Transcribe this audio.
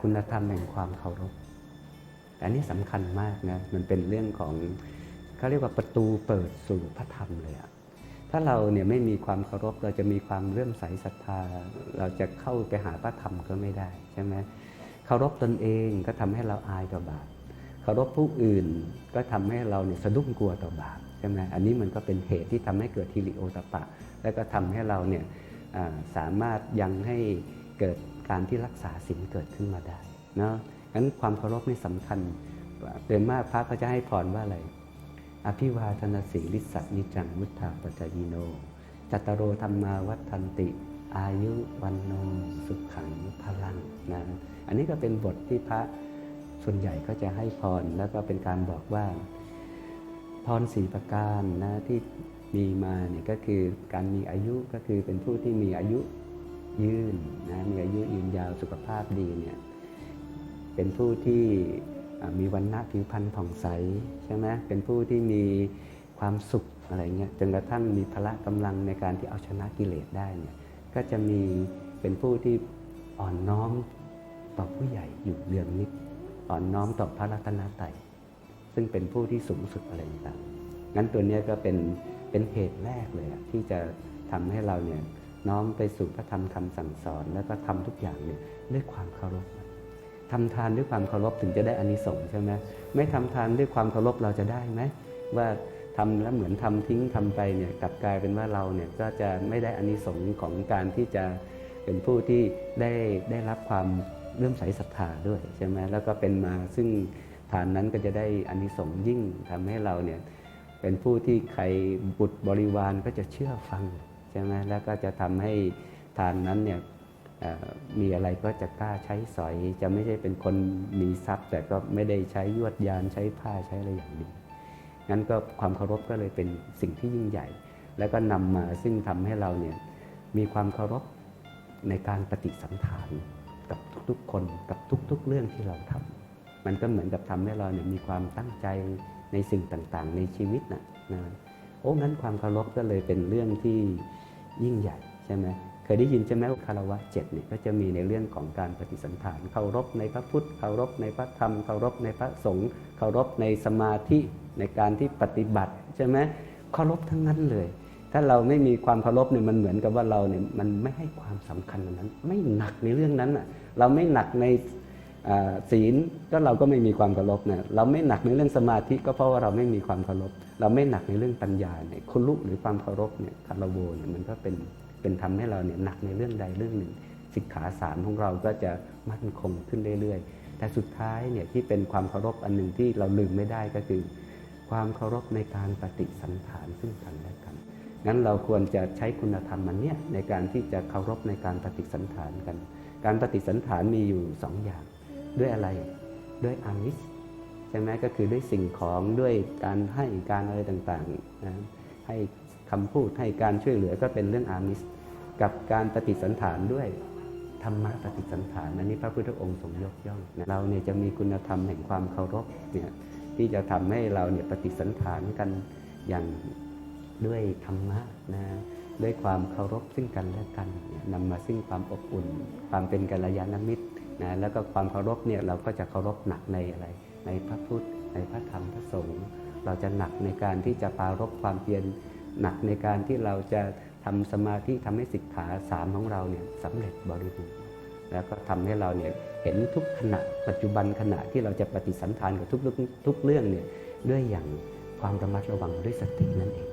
คุณธรรมแห่งความเคารพ อันนี้สำคัญมากนะ มันเป็นเรื่องของเขาเรียกว่าประตูเปิดสู่พระธรรมเลยอะถ้าเราเนี่ยไม่มีความเคารพเราจะมีความเลื่อมใสศรัทธา เราจะเข้าไปหาพระธรรมก็ไม่ได้ใช่ไหมเคารพตนเองก็ทำให้เราอายต่อบาปเคารพผู้อื่นก็ทำให้เราเนี่ยสะดุ้งกลัวต่อบาปใช่ไหมอันนี้มันก็เป็นเหตุที่ทำให้เกิดทิริโอตปะ แล้วก็ทำให้เราเนี่ยสามารถยังให้เกิด การที่รักษาศีลเกิดขึ้นมาได้เนาะงั้นความเคารพนี่สำคัญเดินมากพระก็จะให้พรว่าอะไร อภิวาทนาสีลิสัตนิจังมุทธาปจายโน จัตตโรธรรมาวัฏทันติ อายุวันโนสุขขังพลังนะอันนี้ก็เป็นบทที่พระส่วนใหญ่ก็จะให้พรแล้วก็เป็นการบอกว่า พรสีประการนะที่มีมาเนี่ยก็คือการมีอายุก็คือเป็นผู้ที่มีอายุ ยืนนะมีอายุยืนยาวสุขภาพดีเนี่ยเป็นผู้ที่มีวันณะผิวพรรณผ่องใสใช่ไหมเป็นผู้ที่มีความสุขอะไรเงี้ยจนกระทั่งมีพละกำลังในการที่เอาชนะกิเลสได้เนี่ยก็จะมีเป็นผู้ที่อ่อนน้อมต่อผู้ใหญ่อยู่เรืองนิดอ่อนน้อมต่อพระรัตนตรัยซึ่งเป็นผู้ที่สูงสุดอะไรต่างงั้นตัวนี้ก็เป็นเป็นเหตุแรกเลยที่จะทำให้เราเนี่ย น้อมไปสู่พระธรรมคำสั่งสอน แล้วก็ทำทุกอย่างเนี่ยด้วยความเคารพทำทานด้วยความเคารพถึงจะได้อานิสงส์ใช่ไหมไม่ทำทานด้วยความเคารพเราจะได้ไหมว่าทำแล้วเหมือนทำทิ้งทำไปเนี่ยกลับกลายเป็นว่าเราเนี่ยก็จะไม่ได้อานิสงส์ของการที่จะเป็นผู้ที่ได้ได้รับความเลื่มใสศรัทธาด้วยใช่ไหมแล้วก็เป็นมาซึ่งทานนั้นก็จะได้อานิสงส์ยิ่งทำให้เราเนี่ยเป็นผู้ที่ใครบุตรบริวารก็จะเชื่อฟัง ใช่ไหมแล้วก็จะทำให้ทานนั้นเนี่ยมีอะไรก็จะกล้าใช้สอย จะไม่ใช่เป็นคนมีทรัพย์ แต่ก็ไม่ได้ใช้ยวดยานใช้ผ้าใช้อะไรอย่างดีงั้นก็ความเคารพก็เลยเป็นสิ่งที่ยิ่งใหญ่ แล้วก็นำมาซึ่งทำให้เราเนี่ยมีความเคารพในการปฏิสันถานกับทุกๆคนกับทุก ๆ เรื่องที่เราทำมันก็เหมือนกับทำให้เราเนี่ยมีความตั้งใจในสิ่งต่างๆ ในชีวิตนะนะ โอ้งั้นความเคารพก็เลยเป็นเรื่องที่ยิ่งใหญ่ใช่ไหมเคยได้ยินใช่ไหมว่าคารวะเจ็ดเนี่ยก็จะมีในเรื่องของการปฏิสันถานเคารพในพระพุทธเคารพในพระธรรมเคารพในพระสงฆ์เคารพในสมาธิในการที่ปฏิบัติใช่ไหมเคารพทั้งนั้นเลย ถ้าเราไม่มีความเคารพเนี่ยมันเหมือนกับว่าเราเนี่ยมันไม่ให้ความสำคัญนั้น ไม่หนักในเรื่องนั้นอะเราไม่หนักในศีลก็เราก็ไม่มีความเคารพเนี่ยเราไม่หนักในเรื่องสมาธิก็เพราะว่าเราไม่มีความเคารพ เราไม่หนักในเรื่องปัญญาเนี่ยคุณลุกหรือความเคารพเนี่ยคารโวเนี่ยมันก็เป็นเป็นทำให้เราเนี่ยหนักในเรื่องใดเรื่องหนึ่งสิกขาสามของเราก็จะมั่นคงขึ้นเรื่อยๆ แต่สุดท้ายเนี่ยที่เป็นความเคารพอันหนึ่งที่เราลืมไม่ได้ก็คือ ความเคารพในการปฏิสันถานซึ่งกันและกันงั้นเราควรจะใช้คุณธรรมมันเนี่ยในการที่จะเคารพในการปฏิสันถานกัน การปฏิสันถานมีอยู่สองอย่าง ด้วยอะไร ด้วยอามิส ใช่ไหมก็คือด้วยสิ่งของด้วยการให้การอะไรต่างๆนะให้คำพูดให้การช่วยเหลือก็เป็นเรื่องอามิส กับการปฏิสันถานด้วยธรรมะปฏิสันถานอันนี้พระพุทธองค์ทรงยกย่องนะเราเนี่ยจะมีคุณธรรมแห่งความเคารพเนี่ยที่จะทำให้เราเนี่ยปฏิสันถานกันอย่างด้วยธรรมะนะด้วยความเคารพซึ่งกันและกันเนี่ยนำมาซึ่งความอบอุ่น ความเป็นกัลยาณมิตรนะแล้วก็ความเคารพเนี่ยเราก็จะเคารพหนักในอะไร ในพระพุทธ ในพระธรรมพระสงฆ์เราจะหนักในการที่จะปรารบความเพียรหนักในการที่เราจะทำสมาธิทำให้สิกขาสามของเราเนี่ยสำเร็จบริบูรณ์แล้วก็ทำให้เราเนี่ยเห็นทุกขณะปัจจุบันขณะที่เราจะปฏิสันทานกับทุกทุกเรื่องเนี่ยด้วยอย่างความระมัดระวังด้วยสตินั่นเอง